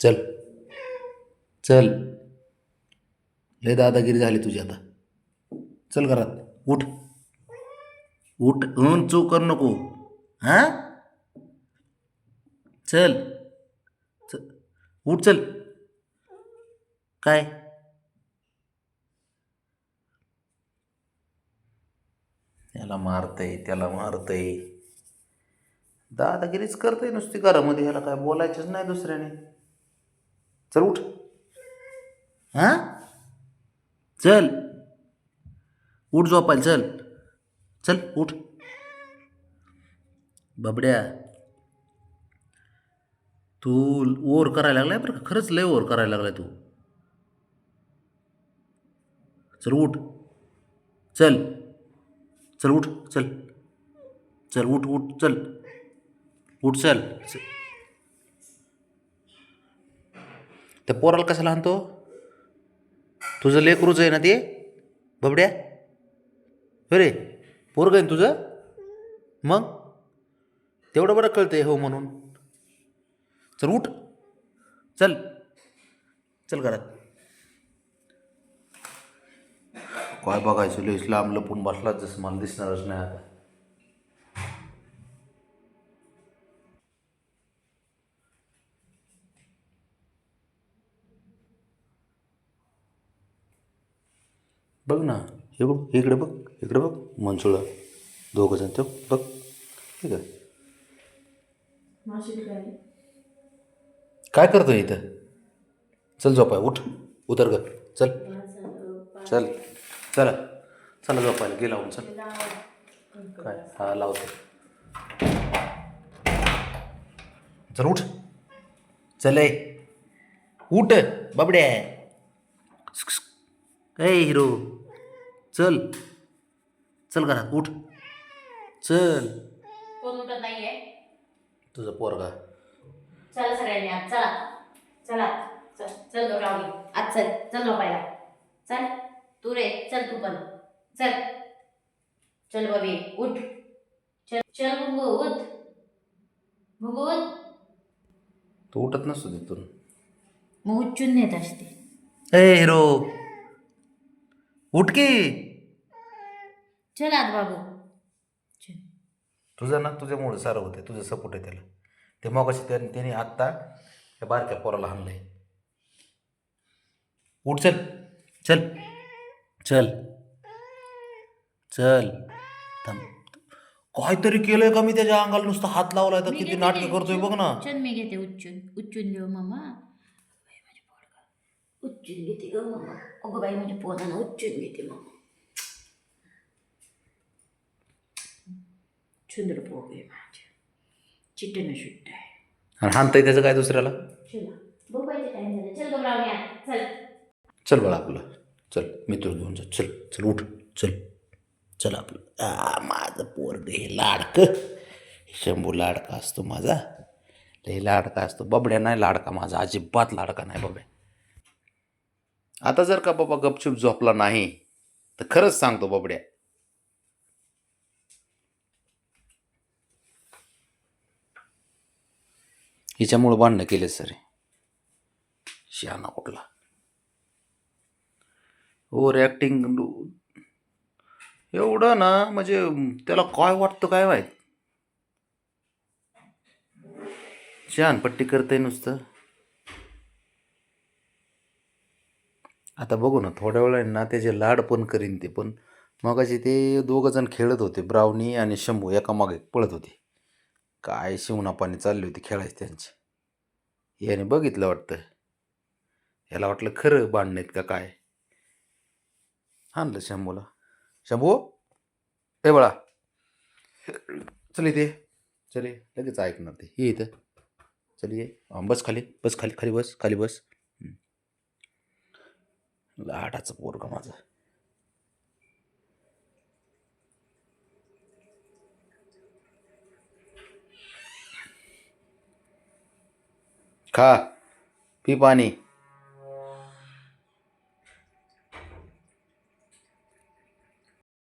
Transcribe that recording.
चल. चल. लय दादागिरी झाली तुझी आता. चल घरात. उठ. उठ. ऊन चूक कर नको. हां? चल. चल उठ चल. काय? त्याला मारतय त्याला मारतय. दादागिरीच करतय नुसती घरामध्ये. ह्याला काय बोलायचंच नाही दुसऱ्याने. चल उठ. हां? चल. उठ झोपायला चल. चल उठ. बबड्या. तू ओर करायला लागलाय बरं का? खरंच लय ओर करायला लागलाय तू. चल उठ. चल. चल उठ चल. चल उठ उठ चल. उठ चल चल. त्या पोराला कशाला आणतो? तुझं लेकरूच आहे ना ते? बबड्या? अरे पोरग आहे ना तुझं? मग? तेवढं बरं कळतंय हो म्हणून. चल उठ. चल. चल घरात. काय बघायचं लयच लांब लपून बसला जसं मला दिसणारच नाही आता. बघ ना हे बघ इकडे बघ इकडे बघ मनसुळा दोघंजण ते बघ ठीक आहे. काय करतोय इथं? चल झोपाय उठ उतर ग चल. चल चला चला झोपायला गेला लावून चल. काय? हा लावतो. चल उठ. चल उठ बाबड्या. ए हिरो. चल. चल घरात उठ. चल. कोण उठत नाहीये? तुझा पोरगा. चला सगळ्यांनी आज चला. चला. चल चल गं आज चल. चल झोपायला चल. तू रे चल तू पण. चल. चल बबी उठ. चल चल मुंगू उठ. मुंगू उठ. तू उठत नसतो तिथून मग उच्चून नेत असते. ए हिरो. उठ की. चल आज बाबू. चल. तुझं ना तुझ्यामुळे सारं होते तुझं सपोर्ट आहे त्याला. ते मगाशी त्याने त्याने आत्ता त्या बारक्या पोराला हाणलंय. उठ चल. चल. चल. चल. थांब. काहीतरी केलंय का मी त्याच्या अंगाला? नुसतं हात लावलाय तर मी किती घेते नाटकं ते. करतोय बघ ना. चल मी घेते उच्चून उच्चून देऊ मामा. बाई, माझे पोरगं. उच्चून घेते ग मामा. अगं बाई म्हणजे पोरानं उच्चून घेते मामा. सुंदर पोग आहे माझ्या चिट्टन सुट्ट आहे. आणि हाणतंय त्याचं काय दुसऱ्याला? चला बघायचं टाइम झालं. चल गमरावण्या चल. चल बाळा आपलं. चल मित्र घेऊन जा. चल चल उठ. चल. चल आपलं. आ माझं पोरग हे लाडकं. शंभू लाडका असतो माझा. लय लाडका असतो. बबड्या नाही लाडका माझा. अजिबात लाडका नाही बबड्या. आता जर का बाबा गपचूप झोपला नाही तर खरंच सांगतो बबड्या. हिच्यामुळं भांडणं केले सर. शहाणा कुठला? ओवर ॲक्टिंग एवढं ना म्हणजे त्याला काय वाटतं काय माहीत? शहाणपट्टी करते नुसतं. आता बघू ना थोड्या वेळाने ना त्याचे लाड पण करीन ते पण मगाशी ते दोघं जण खेळत होते ब्रावनी आणि शंभू एका मागे पळत होते. काय शिवणा चालली होती खेळायची त्यांची. याने बघितलं वाटतं. याला वाटलं खरं भांडणं आहेत का काय? आणलं शंभूला. शंभू? हे बळा. चल इथे चल ये. लगेच ऐकणार ते. ये इथं. चल ये. बस खाली. बस खाली. खाली बस. खाली बस. लाटाचं लाडाचं पोरगा माझं. 가, 비바니.